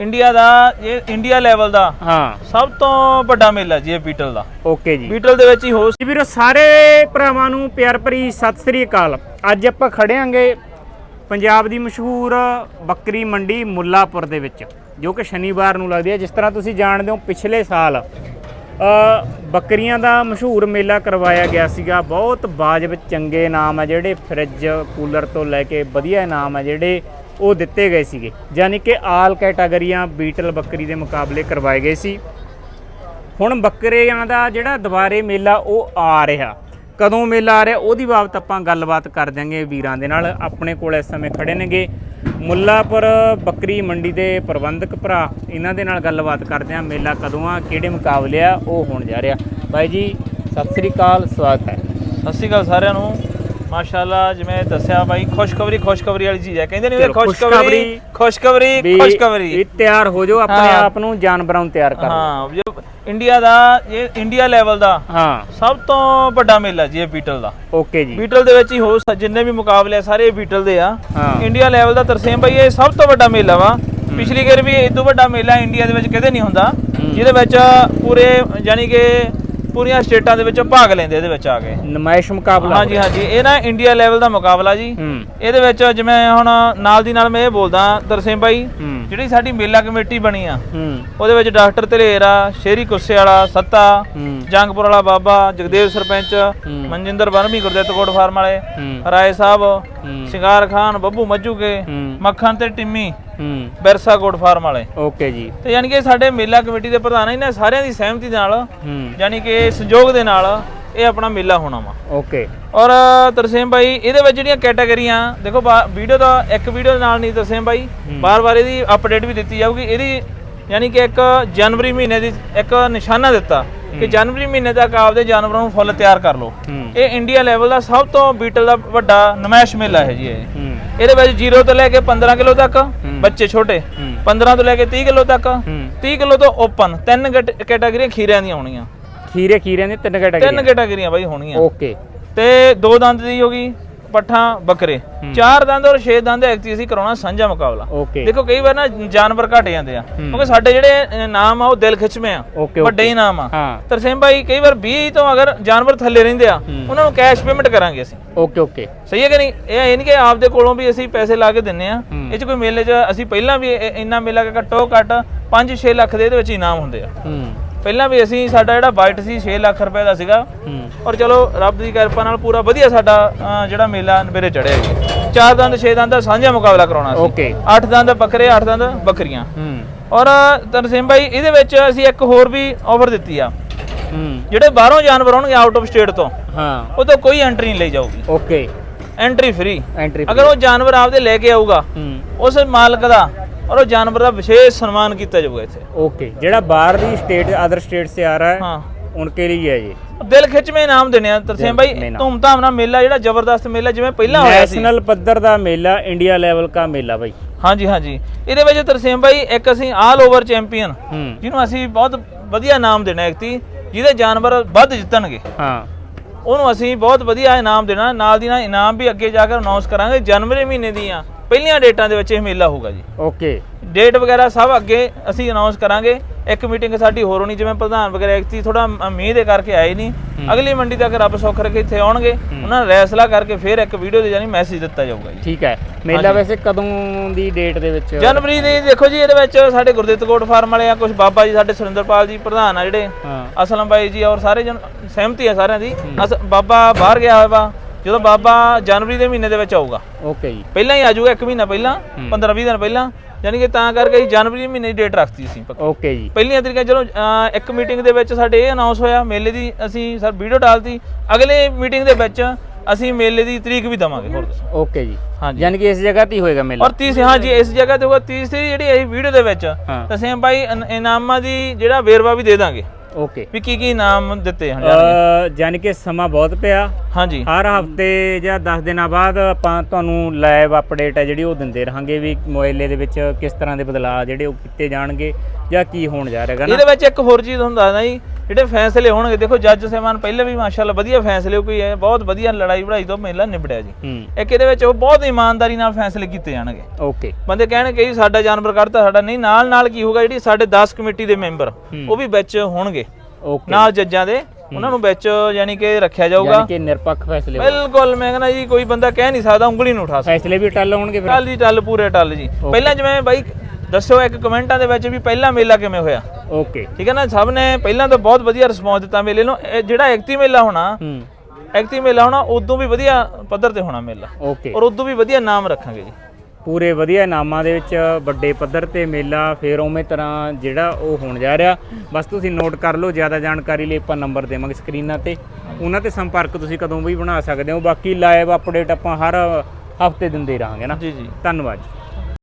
India ਦਾ ਇਹ India level ਦਾ ਹਾਂ। ਸਭ ਤੋਂ ਵੱਡਾ ਮੇਲਾ ਜੀ ਇਹ ਬੀਟਲ ਦਾ। ਓਕੇ ਜੀ। ਬੀਟਲ ਦੇ ਵਿੱਚ ਹੀ ਹੋ ਜੀ ਵੀਰੋ ਸਾਰੇ ਭਰਾਵਾਂ ਨੂੰ ਪਿਆਰ ਭਰੀ ਸਤਿ ਸ੍ਰੀ ਅਕਾਲ। ਅੱਜ ਆਪਾਂ ਖੜੇ ਆਂਗੇ ਪੰਜਾਬ ਦੀ ਮਸ਼ਹੂਰ ਬੱਕਰੀ ਮੰਡੀ ਮੁੱਲਾਪੁਰ ਦੇ ਵਿੱਚ ਜੋ ਕਿ ਸ਼ਨੀਵਾਰ ਨੂੰ ਲੱਗਦੀ ਹੈ। ਜਿਸ ਤਰ੍ਹਾਂ ਤੁਸੀਂ ਜਾਣਦੇ ਹੋ ਪਿਛਲੇ ਸਾਲ ਬੱਕਰੀਆਂ ਦਾ ਮਸ਼ਹੂਰ ਮੇਲਾ ਕਰਵਾਇਆ ਗਿਆ ਸੀਗਾ। ਬਹੁਤ ਬਾਜਬ ਚੰਗੇ ਇਨਾਮ ਆ ਜਿਹੜੇ ਫਰਿੱਜ ਕੂਲਰ ਤੋਂ ਲੈ ਕੇ ਵਧੀਆ ਇਨਾਮ ਆ ਜਿਹੜੇ ਉਹ ਦਿੱਤੇ ਗਏ ਸੀਗੇ। ਯਾਨੀ ਕਿ ਆਲ ਕੈਟਾਗਰੀਆਂ ਬੀਟਲ ਬੱਕਰੀ ਦੇ ਮੁਕਾਬਲੇ ਕਰਵਾਏ ਗਏ ਸੀ। ਹੁਣ ਬੱਕਰਿਆਂ ਦਾ ਜਿਹੜਾ ਦੁਬਾਰੇ ਮੇਲਾ ਉਹ ਆ ਰਿਹਾ। ਕਦੋਂ ਮੇਲਾ ਆ ਰਿਹਾ, ਉਹਦੀ ਬਾਬਤ ਆਪਾਂ ਗੱਲਬਾਤ ਕਰ ਦਿਆਂਗੇ ਵੀਰਾਂ ਦੇ ਨਾਲ। ਆਪਣੇ ਕੋਲ ਇਸ ਸਮੇਂ ਖੜੇ ਨੇਗੇ ਮੁੱਲਾਪੁਰ ਬੱਕਰੀ ਮੰਡੀ ਦੇ ਪ੍ਰਬੰਧਕ ਭਰਾ। ਇਹਨਾਂ ਦੇ ਨਾਲ ਗੱਲਬਾਤ ਕਰਦੇ ਆਂ ਮੇਲਾ ਕਦੋਂ ਆ, ਕਿਹੜੇ ਮੁਕਾਬਲੇ ਆ, ਉਹ ਹੋਣ ਜਾ ਰਿਹਾ। ਬਾਈ ਜੀ, ਸਤਿ ਸ੍ਰੀ ਅਕਾਲ, ਸਵਾਗਤ ਹੈ। ਸਤਿ ਸ਼੍ਰੀ ਅਕਾਲ ਸਾਰਿਆਂ ਨੂੰ। ਮਾਸ਼ਾਅੱਲਾ ਜਿਵੇਂ ਦੱਸਿਆ ਬਾਈ ਖੁਸ਼ਖਬਰੀ ਖੁਸ਼ਖਬਰੀ ਵਾਲੀ ਚੀਜ਼ ਹੈ। ਕਹਿੰਦੇ ਨੇ ਖੁਸ਼ਖਬਰੀ ਖੁਸ਼ਖਬਰੀ ਖੁਸ਼ਖਬਰੀ ਵੀ ਤਿਆਰ ਹੋ ਜਾਓ ਆਪਣੇ। ਆਪ ਨੂੰ ਜਾਨਵਰਾਂ ਨੂੰ ਤਿਆਰ ਕਰ ਹਾਂ ਜੋ ਇੰਡੀਆ ਦਾ ਇਹ ਇੰਡੀਆ ਲੈਵਲ ਦਾ ਹਾਂ। ਸਭ ਤੋਂ ਵੱਡਾ ਮੇਲਾ ਜੀ ਇਹ ਬੀਟਲ ਦਾ। ਓਕੇ ਜੀ। ਬੀਟਲ ਦੇ ਵਿੱਚ ਹੀ ਹੋ ਜਿੰਨੇ ਵੀ ਮੁਕਾਬਲੇ ਸਾਰੇ ਬੀਟਲ ਦੇ ਆ। ਇੰਡੀਆ ਲੈਵਲ ਦਾ ਤਰਸੇਮ ਭਾਈ ਇਹ ਸਭ ਤੋਂ ਵੱਡਾ ਮੇਲਾ ਵਾ। ਪਿਛਲੀ ਵਾਰ ਵੀ ਇਹ ਤੋਂ ਵੱਡਾ ਮੇਲਾ ਇੰਡੀਆ ਦੇ ਵਿੱਚ ਕਦੇ ਨਹੀਂ ਹੁੰਦਾ। ਜਿਹਦੇ ਵਿੱਚ ਪੂਰੇ ਯਾਨੀ ਕਿ ਪੂਰੀਆਂ ਸਟੇਟਾਂ ਦੇ ਵਿੱਚ ਭਾਗ ਲੈਂਦੇ ਇਹਦੇ ਵਿੱਚ ਆ ਕੇ। ਨਮਾਇਸ਼ ਮੁਕਾਬਲਾ ਹਾਂਜੀ ਹਾਂਜੀ। ਇਹ ਨਾ ਇੰਡੀਆ ਲੈਵਲ ਦਾ ਮੁਕਾਬਲਾ ਜੀ। ਇਹਦੇ ਵਿੱਚ ਜਿਵੇਂ ਹੁਣ ਨਾਲ ਦੀ ਨਾਲ ਮੈਂ ਇਹ ਬੋਲਦਾ ਤਰਸੇਮ ਭਾਈ ਹੂੰ। ਜਿਹੜੀ ਸਾਡੀ ਮੇਲਾ ਕਮੇਟੀ ਬਣੀ ਆ ਉਹਦੇ ਵਿੱਚ ਡਾਕਟਰ ਧਲੇਰਾ ਸ਼ੇਰੀ ਕੁੱਸੇ ਵਾਲਾ ਸੱਤਾ ਜੰਗਪੁਰ ਵਾਲਾ ਬਾਬਾ ਜਗਦੇਵ ਸਰਪੰਚ। ਮਨਜਿੰਦਰ ਬਰਮੀ ਗੁਰਦਿੱਤ ਕੋਟ ਫਾਰਮ ਵਾਲੇ ਰਾਏ ਸਾਹਿਬ ਸ਼ਿੰਗਾਰ ਖਾਨ ਬੱਬੂ ਮੱਜੂਕੇ ਮੱਖਣ ਤੇ ਟਿੰਮੀ ਹੂੰ। ਬਿਰਸਾ ਕੋਟ ਫਾਰਮ ਵਾਲੇ। ਓਕੇ ਜੀ। ਤੇ ਯਾਨੀ ਕਿ ਸਾਡੇ ਮੇਲਾ ਕਮੇਟੀ ਦੇ ਪ੍ਰਧਾਨ ਇਹਨਾਂ ਸਾਰਿਆਂ ਦੀ ਸਹਿਮਤੀ ਨਾਲ ਹੂੰ। ਯਾਨੀ ਕਿ ਸੰਯੋਗ ਦੇ ਨਾਲ ਇਹ ਆਪਣਾ ਮੇਲਾ ਹੋਣਾ ਵਾ। ਓਕੇ। ਔਰ ਤਰਸੇਮ ਭਾਈ ਇਹਦੇ ਵਿੱਚ ਜਿਹੜੀਆਂ ਕੈਟਾਗਰੀਆਂ ਦੇਖੋ ਵੀਡੀਓ ਦਾ ਇੱਕ ਵੀਡੀਓ ਨਾਲ ਨਹੀਂ ਤਰਸੇਮ ਭਾਈ ਬਾਰ-ਬਾਰ ਇਹਦੀ ਅਪਡੇਟ ਵੀ ਦਿੱਤੀ ਜਾਊਗੀ। ਇਹਦੀ ਯਾਨੀ ਕਿ ਇੱਕ ਜਨਵਰੀ ਮਹੀਨੇ ਦੀ ਇੱਕ ਨਿਸ਼ਾਨਾ ਦਿੱਤਾ ਕਿ ਜਨਵਰੀ ਮਹੀਨੇ ਤੱਕ ਆਪਦੇ ਜਾਨਵਰਾਂ ਨੂੰ ਫੁੱਲ ਤਿਆਰ ਕਰ ਲਓ। ਇਹ ਇੰਡੀਆ ਲੈਵਲ ਦਾ ਸਭ ਤੋਂ ਬੀਟਲ ਦਾ ਵੱਡਾ ਨਮਾਇਸ਼ ਮੇਲਾ ਹੈ ਜੀ ਇਹ। ਇਹਦੇ ਵਿੱਚ 0 ਤੋਂ ਲੈ ਕੇ 15 ਕਿਲੋ ਤੱਕ ਬੱਚੇ ਛੋਟੇ ਹੂੰ। 15 ਤੋਂ ਲੈ ਕੇ 30 ਕਿਲੋ ਤੱਕ ਹੂੰ। 30 ਕਿਲੋ ਤੋਂ ਓਪਨ ਤਿੰਨ ਕੈਟ- ਕੈਟਾਗਰੀਆਂ ਖੀਰਿਆਂ ਦੀਆਂ ਹੋਣੀਆਂ। ਖੀਰੇ ਖੀਰੇ ਦੇ ਤਿੰਨ ਤਿੰਨ ਕੈਟਾਗਰੀ ਕੈਟਾਗਰੀਆਂ ਬਾਈ ਹੋਣੀਆਂ। ਓਕੇ। ਤੇ ਦੋ ਦੰਦ ਦੀ ਹੋਗੀ ਪੱਠਾਂ ਬੱਕਰੇ। ਚਾਰ ਦੰਦ ਔਰ ਛੇ ਦੰਦ ਐਕਚੁਅਲੀ ਅਸੀਂ ਕਰਾਉਣਾ ਸਾਂਝਾ ਮੁਕਾਬਲਾ। ਓਕੇ ਦੇਖੋ ਕਈ ਵਾਰ ਨਾ ਜਾਨਵਰ ਘਟ ਜਾਂਦੇ ਆ। ਕਿਉਂਕਿ ਸਾਡੇ ਜਿਹੜੇ ਨਾਮ ਆ ਉਹ ਦਿਲ ਖਿੱਚਵੇਂ ਆ। ਵੱਡੇ ਹੀ ਨਾਮ ਆ। ਤਰਸੇਮ ਭਾਈ ਕਈ ਵਾਰ 20 ਤੋਂ ਅਗਰ ਜਾਨਵਰ ਥੱਲੇ ਰਹਿੰਦੇ ਆ ਉਹਨਾਂ ਨੂੰ ਕੈਸ਼ ਪੇਮੈਂਟ ਕਰਾਂਗੇ ਅਸੀਂ। ਓਕੇ ਓਕੇ ਸਹੀ ਹੈ ਕਿ ਨਹੀਂ? ਇਹ ਇਹ ਨਹੀਂ ਕਿ ਆਪਦੇ ਕੋਲੋਂ ਵੀ ਅਸੀਂ ਪੈਸੇ ਲਾ ਕੇ ਦਿੰਨੇ ਆ। ਇਹ ਚ ਕੋਈ ਮੇਲੇ 'ਚ ਅਸੀਂ ਪਹਿਲਾਂ ਵੀ ਇੰਨਾ ਮੇਲਾ ਘੱਟੋ ਘੱਟ 5-6 ਲੱਖ ਦੇ ਇਹਦੇ ਵਿੱਚ ਇਨਾਮ ਹੁੰਦੇ ਆ। ਹੂੰ। ਪਹਿਲਾਂ ਵੀ ਅਸੀਂ ਸਾਡਾ ਜਿਹੜਾ ਬਾਈਟ ਸੀ 6 ਲੱਖ ਰੁਪਏ ਦਾ ਸੀਗਾ। ਔਰ ਚਲੋ ਰੱਬ ਦੀ ਕਿਰਪਾ ਨਾਲ ਪੂਰਾ ਵਧੀਆ ਸਾਡਾ ਅ, ਜਿਹੜਾ ਮੇਲਾ ਨਵੇਰੇ ਚੜਿਆ ਜੀ। ਚਾਰ ਦੰਦ ਛੇ ਦੰਦ ਦਾ ਸਾਂਝਾ ਮੁਕਾਬਲਾ ਕਰਾਉਣਾ ਸੀ। ਓਕੇ ਅੱਠ ਦੰਦ ਬੱਕਰੇ ਅੱਠ ਦੰਦ ਬੱਕਰੀਆਂ। ਹੂੰ। ਔਰ ਤਰਸੇਮ ਭਾਈ ਇਹਦੇ ਵਿੱਚ ਅਸੀਂ ਇੱਕ ਹੋਰ ਵੀ ਆਫਰ ਦਿੱਤੀ ਆ। ਹੂੰ। ਜਿਹੜੇ ਬਾਹਰੋਂ ਜਾਨਵਰ ਆਉਣਗੇ ਆਊਟ ਆਫ ਸਟੇਟ ਤੋਂ ਹਾਂ। ਉਹ ਤੋਂ ਕੋਈ ਐਂਟਰੀ ਨਹੀਂ ਲਈ ਜਾਊਗੀ। ਓਕੇ ਐਂਟਰੀ ਫ੍ਰੀ ਐਂਟਰੀ ਅਗਰ ਉਹ ਜਾਨਵਰ ਆਪਦੇ ਲੈ ਕੇ ਆਊਗਾ ਹੂੰ। ਉਸ ਮਾਲਕ ਦਾ ਔਰ ਉਹ ਜਾਨਵਰ ਦਾ ਵਿਸ਼ੇਸ਼ ਸਨਮਾਨ ਕੀਤਾ ਜਾਊਗਾ ਇੱਥੇ ओके ਜਿਹੜਾ ਬਾਹਰਲੀ ਸਟੇਟ ਅਦਰ ਸਟੇਟ से आ रहा है ਹਾਂ उनके लिए है ये ਦਿਲ ਖਿੱਚਵੇਂ ਇਨਾਮ ਦੇਣੇ ਆ ਤਰਸੇਮ ਭਾਈ ਇਨਾਮ। ਧੂਮਧਾਮ ਨਾਲ ਮੇਲਾ ਜਿਹੜਾ ਜ਼ਬਰਦਸਤ ਮੇਲਾ ਜਿਵੇਂ ਪਹਿਲਾਂ ਹੋਇਆ ਸੀ ਨੈਸ਼ਨਲ ਪੱਧਰ ਦਾ ਮੇਲਾ ਇੰਡੀਆ ਲੈਵਲ ਦਾ ਮੇਲਾ ਬਾਈ ਹਾਂਜੀ ਹਾਂਜੀ ਇਹਦੇ ਵਿੱਚ ਤਰਸੇਮ ਭਾਈ ਇੱਕ ਅਸੀਂ ਆਲ ਓਵਰ ਚੈਂਪੀਅਨ ਹੂੰ ਜਿਹਨੂੰ ਅਸੀਂ ਬਹੁਤ ਵਧੀਆ ਇਨਾਮ ਦੇਣਾ ਐਕਤੀ ਜਿਹਦੇ ਜਾਨਵਰ ਵੱਧ ਜਿੱਤਣਗੇ ਹਾਂ ਉਹਨੂੰ ਅਸੀਂ ਬਹੁਤ ਵਧੀਆ ਇਨਾਮ ਦੇਣਾ ਨਾਲ ਦੀ ਨਾਲ ਇਨਾਮ ਵੀ ਅੱਗੇ ਜਾ ਕੇ ਅਨਾਉਂਸ ਕਰਾਂਗੇ ਜਨਵਰੀ ਮਹੀਨੇ ਦੀਆਂ ਪਹਿਲੀਆਂ ਡੇਟਾਂ ਦੇ ਵਿੱਚ ਇਹ ਮੇਲਾ ਹੋਊਗਾ ਜੀ। ਓਕੇ। ਡੇਟ ਵਗੈਰਾ ਸਭ ਅੱਗੇ ਅਸੀਂ ਅਨਾਉਂਸ ਕਰਾਂਗੇ। ਇੱਕ ਮੀਟਿੰਗ ਸਾਡੀ ਹੋਰ ਹੋਣੀ ਜਿਵੇਂ ਪ੍ਰਧਾਨ ਵਗੈਰਾ ਐਕਤੀ ਥੋੜਾ ਮੀਂਹ ਦੇ ਕਰਕੇ ਆਏ ਨਹੀਂ। ਅਗਲੀ ਮੰਡੀ ਤੱਕ ਰੱਬ ਸੁੱਖ ਰੱਖੇ ਇੱਥੇ ਆਉਣਗੇ। ਉਹਨਾਂ ਨਾਲ ਰੈਸਲਾ ਕਰਕੇ ਫਿਰ ਇੱਕ ਵੀਡੀਓ ਦੇ ਜਾਨੀ ਮੈਸੇਜ ਦਿੱਤਾ ਜਾਊਗਾ ਜੀ। ਠੀਕ ਹੈ। ਮੇਲਾ ਵੈਸੇ ਕਦੋਂ ਦੀ ਡੇਟ ਦੇ ਵਿੱਚ? ਜਨਵਰੀ ਦੀ ਦੇਖੋ ਜੀ ਇਹਦੇ ਵਿੱਚ ਸਾਡੇ ਗੁਰਦਿੱਤ ਕੋਟ ਫਾਰਮ ਵਾਲੇ ਆ ਕੁਝ ਬਾਬਾ ਜੀ ਸਾਡੇ ਸੁਰਿੰਦਰਪਾਲ ਜੀ ਪ੍ਰਧਾਨ ਆ ਜਿਹੜੇ। ਅਸਲਮ ਬਾਈ ਜੀ ਔਰ ਸਾਰੇ ਜਨ ਸਹਿਮਤੀ ਆ ਸਾਰਿਆਂ ਦੀ। ਬਾਬਾ ਬਾਹਰ ਗਿਆ ਹੋਇਆ ਵਾ ਜਦੋਂ ਬਾਬਾ ਜਨਵਰੀ ਦੇ ਮਹੀਨੇ ਦੇ ਵਿੱਚ ਆਊਗਾ। ਓਕੇ ਜੀ। ਪਹਿਲਾਂ ਹੀ ਆ ਜਾਊਗਾ ਇੱਕ ਮਹੀਨਾ ਪਹਿਲਾਂ 15 20 ਦਿਨ ਪਹਿਲਾਂ ਯਾਨੀ ਕਿ ਤਾਂ ਕਰਕੇ ਅਸੀਂ ਜਨਵਰੀ ਮਹੀਨੇ ਦੀ ਡੇਟ ਰੱਖਤੀ ਸੀ। ਓਕੇ ਜੀ। ਪਹਿਲੀਆਂ ਤਰੀਕਾਂ ਚਲੋ ਇੱਕ ਮੀਟਿੰਗ ਦੇ ਵਿੱਚ ਸਾਡੇ ਇਹ ਅਨਾਉਂਸ ਹੋਇਆ ਮੇਲੇ ਦੀ ਅਸੀਂ ਸਰ ਵੀਡੀਓ ਡਾਲਤੀ ਅਗਲੇ ਮੀਟਿੰਗ ਦੇ ਵਿੱਚ ਅਸੀਂ ਮੇਲੇ ਦੀ ਤਰੀਕ ਵੀ ਦਵਾਂਗੇ ਹੋਰ ਦੱਸੋ। ਓਕੇ ਜੀ। ਹਾਂਜੀ। ਯਾਨੀ ਕਿ ਇਸ ਜਗ੍ਹਾ ਤੇ ਹੀ ਹੋਏਗਾ ਮੇਲਾ। ਔਰ ਤੀਸਰੀ ਹਾਂ ਜੀ ਇਸ ਜਗ੍ਹਾ ਤੇ ਹੋਗਾ ਤੀਸਰੀ ਜਿਹੜੀ ਇਹ ਵੀਡੀਓ ਦੇ ਵਿੱਚ ਹਾਂ। ਤਾਂ ਸੇਮ ਭਾਈ ਇਨ- ਇਨਾਮਾਂ ਦੀ ਜਿਹੜਾ ਵੇਰਵਾ ਵੀ ਦੇ ਦਾਂਗੇ। ਓਕੇ। ਵੀ ਕੀ ਕੀ ਨਾਮ ਦਿੱਤੇ ਹਨ। ਯਾਨੀ ਕਿ ਸਮਾਂ ਬਹੁਤ ਪਿਆ। ਹਾਂਜੀ। ਹਰ ਹਫ਼ਤੇ ਜਾਂ 10 ਦਿਨਾਂ ਬਾਅਦ ਆਪਾਂ ਤੁਹਾਨੂੰ ਲਾਈਵ ਅਪਡੇਟ ਹੈ ਜਿਹੜੀ ਉਹ ਦਿੰਦੇ ਰਹਾਂਗੇ ਵੀ ਮੋਬਾਈਲੇ ਦੇ ਵਿੱਚ ਕਿਸ ਤਰ੍ਹਾਂ ਦੇ ਬਦਲਾਅ ਜਿਹੜੇ ਉਹ ਕੀਤੇ ਜਾਣਗੇ ਜਾਂ ਕੀ ਹੋਣ ਜਾ ਰਿਹਾ ਨਾ। ਇਹਦੇ ਵਿੱਚ ਇੱਕ ਹੋਰ ਚੀਜ਼ ਹੁੰਦਾ ਨਾ ਜੀ ਜਿਹੜੇ ਫੈਸਲੇ ਹੋਣਗੇ ਦੇਖੋ ਜੱਜ ਸਾਹਿਬਾਨ ਪਹਿਲੇ ਵੀ ਮਾਸ਼ਾਅੱਲਾ ਵਧੀਆ ਫੈਸਲੇ ਕੋਈ ਹੈ ਬਹੁਤ ਵਧੀਆ ਲੜਾਈ ਵੜਾਈ ਤੋਂ ਮੇਲਾ ਨਿਬੜਿਆ ਜੀ। ਹੂੰ। ਇੱਕ ਇਹਦੇ ਵਿੱਚ ਉਹ ਬਹੁਤ ਇਮਾਨਦਾਰੀ ਨਾਲ ਫੈਸਲੇ ਕੀਤੇ ਜਾਣਗੇ। ਓਕੇ। ਬੰਦੇ ਕਹਿਣਗੇ ਜੀ ਸਾਡਾ ਜਾਨਵਰ ਕੱਢਤਾ ਸਾਡਾ ਨਹੀਂ ਨਾਲ ਨਾਲ ਕੀ ਹੋਊਗਾ ਜਿਹੜੀ ਸਾਡੇ 10 ਕਮੇਟੀ ਦੇ ਮੈਂਬਰ ਉਹ ਵੀ ਵਿੱਚ ਹੋਣਗੇ। ਓਕੇ। ਨਾਲ ਜੱਜਾਂ ਦੇ ਉਹਨਾਂ ਨੂੰ ਵਿੱਚ ਯਾਨੀ ਕਿ ਰੱਖਿਆ ਜਾਊਗਾ। ਯਾਨੀ ਕਿ ਨਿਰਪੱਖ ਫੈਸਲੇ ਬਿਲਕੁਲ ਮੈਂ ਕਹਿੰਦਾ ਜੀ ਕੋਈ ਬੰਦਾ ਕਹਿ ਨਹੀਂ ਸਕਦਾ ਉਂਗਲੀ ਨੂੰ ਉਠਾ ਸਕਦਾ ਫੈਸਲੇ ਵੀ ਟੱਲ ਹੋਣਗੇ ਫਿਰ। ਟੱਲ ਜੀ ਟੱਲ ਪੂਰੇ ਟੱਲ ਜੀ। ਪਹਿਲਾਂ ਜਿਵੇਂ ਬਾਈ ਦੱਸੋ ਇੱਕ ਕਮੈਂਟਾਂ ਦੇ ਵਿੱਚ ਵੀ ਪਹਿਲਾ ਮੇਲਾ ਕਿਵੇਂ ਹੋਇਆ? ਓਕੇ ਠੀਕ ਹੈ ਨਾ ਸਭ ਨੇ ਪਹਿਲਾਂ ਤਾਂ ਬਹੁਤ ਵਧੀਆ ਰਿਸਪੌਂਸ ਦਿੱਤਾ ਮੇਲੇ ਨੂੰ। ਇਹ ਜਿਹੜਾ ਐਕਟੀ ਮੇਲਾ ਹੋਣਾ ਹੂੰ। ਐਕਟੀ ਮੇਲਾ ਹੋਣਾ ਉਦੋਂ ਵੀ ਵਧੀਆ ਪੱਧਰ ਤੇ ਹੋਣਾ ਮੇਲਾ। ਓਕੇ ਔਰ ਉਦੋਂ ਵੀ ਵਧੀਆ ਨਾਮ ਰੱਖਾਂਗੇ ਜੀ। ਪੂਰੇ ਵਧੀਆ ਇਨਾਮਾਂ ਦੇ ਵਿੱਚ ਵੱਡੇ ਪੱਧਰ ਤੇ ਮੇਲਾ ਫੇਰ ਉਵੇਂ ਤਰ੍ਹਾਂ ਜਿਹੜਾ ਉਹ ਹੋਣ ਜਾ ਰਿਹਾ। ਬਸ ਤੁਸੀਂ ਨੋਟ ਕਰ ਲਓ ਜ਼ਿਆਦਾ ਜਾਣਕਾਰੀ ਲਈ ਆਪਾਂ ਨੰਬਰ ਦੇਵਾਂਗੇ ਸਕਰੀਨਾਂ ਤੇ ਉਹਨਾਂ ਤੇ ਸੰਪਰਕ ਤੁਸੀਂ ਕਦੋਂ ਵੀ ਬਣਾ ਸਕਦੇ ਹੋ। ਬਾਕੀ ਲਾਈਵ ਅਪਡੇਟ ਆਪਾਂ ਹਰ ਹਫ਼ਤੇ ਦਿੰਦੇ ਰਹਾਂਗੇ ਨਾ। ਜੀ ਜੀ। ਧੰਨਵਾਦ